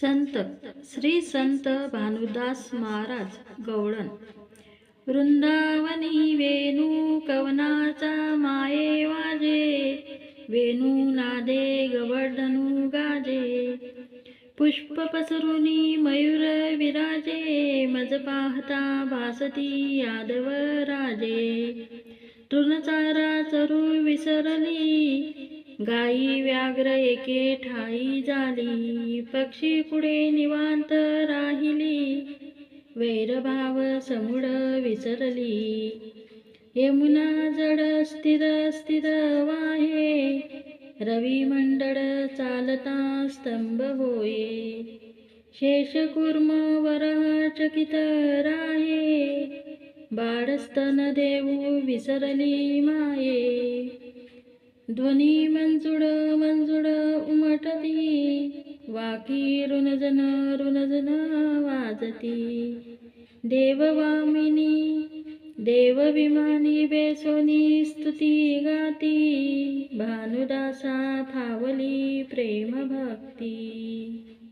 संत श्री संत भानुदास महाराज गवळण. वृंदावनी वेणू कवनाचा माये वाजे वेणू नादे गवर्धनू गाजे. पुष्प पसरुनी मयूर विराजे मज पाहता भासती यादव राजे. तृणचारा चरू विसरली गाई व्याघ्र एके ठाई झाली पक्षी पुढे निवांत राहिली. वैरभाव समुड विसरली. यमुना जड स्थिर स्थिर वाहे. रवी मंडळ चालता स्तंभ होये. शेषकुर्म वरह चकित राहे. बाळस्तन देऊ विसरली माये. ध्वनी मंजुळ मंजुळ उमटती. वाकी रुनजन रुनजन वाजती. देववामिनी देवविमानी बेसोनी स्तुती गाती. भानुदासा फावली प्रेम भक्ती